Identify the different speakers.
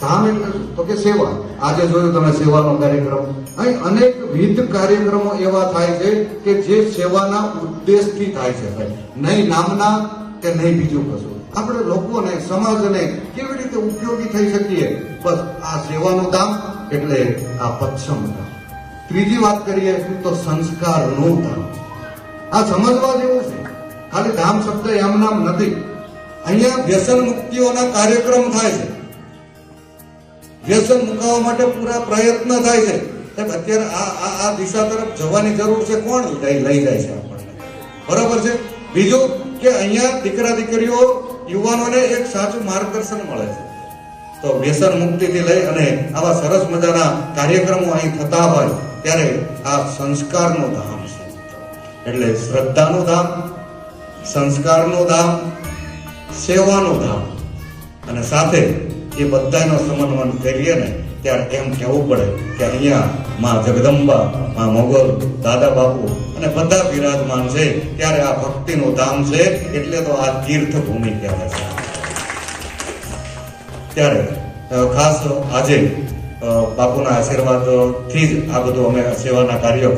Speaker 1: ધામ એટલે તો કે સેવા. આજે જોયું તમે સેવાનો કાર્યક્રમ. અહીં અનેક વિધ કાર્યક્રમો એવા થાય છે કે જે સેવાના ઉદ્દેશથી થાય છે ભાઈ. નહીં નામના કે નહીં બીજું કશું. આપણે લોકોને, સમાજને કેવી રીતે ઉપયોગી થઈ શકીએ? બસ આ સેવાનું ધામ એટલે આ પચ્છમ ધામ. ત્રીજી વાત કરીએ તો સંસ્કારનું ધામ. આ સમજવા જેવું છે. ખાલી ધામ શબ્દ એમ નામ નથી. અહીંયા વ્યસન મુક્તિઓના કાર્યક્રમ થાય છે. વ્યસન મુકાવવા માટે પૂરા પ્રયત્ન થાય છે. સાહેબ, અત્યારે આ આ દિશા તરફ જવાની જરૂર છે કોણ? લઈ જાય છે આપણને. બરાબર છે? બીજું કે અહીંયા દીકરા દીકરીઓ યુવાનોને એક સાચું માર્ગદર્શન મળે છે. તો વ્યસન મુક્તિથી લઈ અને આવા સરસ મજાના કાર્યક્રમો અહીં થતા હોય ત્યારે આ સંસ્કારનો ધામ છે. એટલે શ્રદ્ધાનો ધામ, સંસ્કારનો ધામ, સેવાનો ધામ. અને સાથે એ બધાનો સમન્વય કરીએ ને, ત્યારે એમ કહેવું પડે કે અહીંયા માં જગદંબા, માં મોગલ, દાદા બાપુ અને બધા બિરાજમાન છે, ત્યારે આ ભક્તિનું ધામ છે, એટલે તો આ તીર્થ ભૂમિ કહેવાય છે. ત્યારે ખાસ આજે બાપુના આશીર્વાદથી જ આ બધું અમે સેવાના કાર્યો